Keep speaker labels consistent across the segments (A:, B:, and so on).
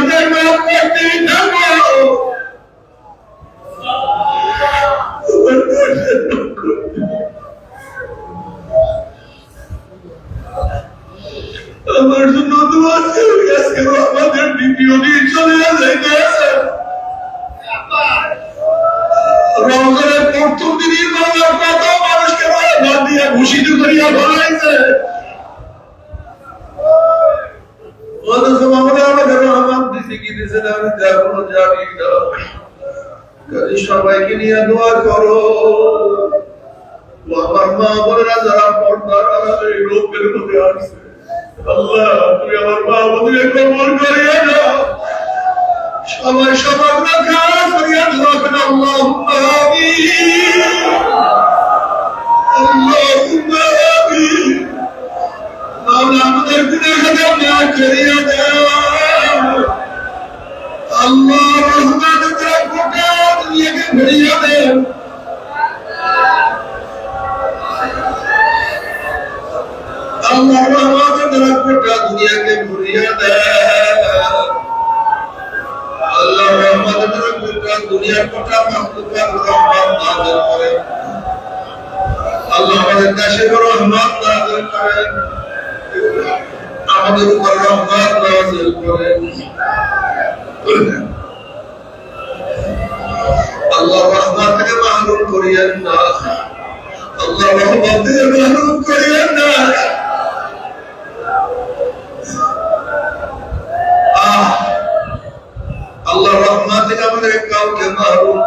A: কাজে মাফ করতে আমার জন্য দোয়া আজকে আমাদের দ্বিতীয় দিন চলে যাচ্ছে রমজানের প্রথম দিনই বাংলার কত মানুষকে আমাদের আমাদের না না সবাইকে নিয়ে দোয়া করো। আমার মা বোনেরা যারা পর্দার আড়ালে রোগের মধ্যে আসছে। আল্লাহ, তুমি আমার মা বোনকে কবল করিয়া দাও। সবাই সবার কাজ করিয়া দোয়া করে আল্লাহুম্মা আমিন। আল্লাহুম্মা আমিন। মাওলা আমাদের গুনাহগার করিয়া আল্লাহ গোটা দুনিয়ার গোটা করেন আল্লাহ আমাদের দেশে রহমত নাযিল করেন আমাদের উপর রহমত নাযিল করেন আল্লাহ রহমান থেকে মাহরুম করিয়েন না। আল্লাহ আল্লাহ রহমান থেকে আমাদের কাউকে মাহরুম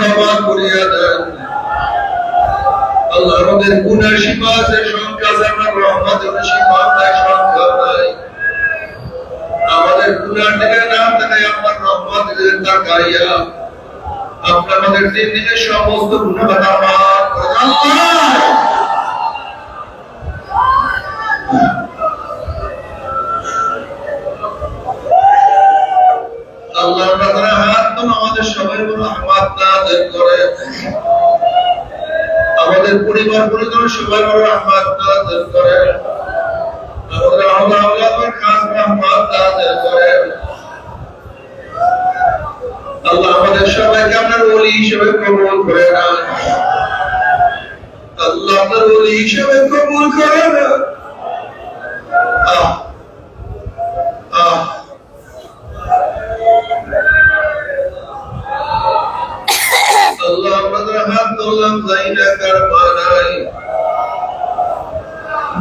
A: ক্ষমা করিয়া দেন। আল্লাহ আমাদের গুণের সীমা আছে, সংখ্যা আছে রহমতের সীমা নাই সংখ্যা নাই। আমাদের গুণার দিকে না তাকাই আমার রহমতের দিকে তাকাইয়া আপনার আমাদের দিন দিকে সমস্ত করে আল্লাহ! আমাদের পরিবার পরিজন বড় রহমত নাযিল করে। আমাদের আল্লাহ আল্লাহর খাস রহমত নাযিল করে। আল্লাহ আমাদের সবাইকে আপনার ওলি হিসেবে কবুল করে নেন। আল্লাহ আপনার ওলি হিসেবে কবুল করে আহ আহ। হাত ধরলাম যাই না কার মা নাই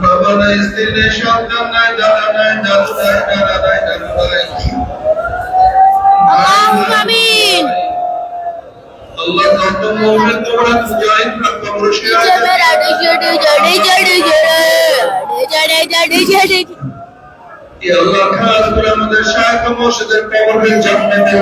A: বাবা নাই স্ত্রী নেই সন্তান নাই দাদা নাই। দাদু নাই দাদা নাই দাদু নাই আল্লাহ যত মুমিন তোমরা মুজাহিদ না কবর আল্লাহ খাস করে আমাদের শায়খ কবরের জান্নাতের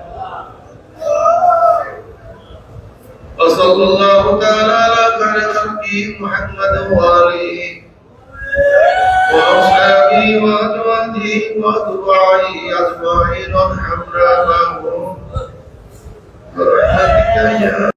A: وصلى الله تعالى على خير خلقه محمد وآله وأصحابه وأزواجه وأتباعه أجمعين وارحمنا معهم. برحمتك يا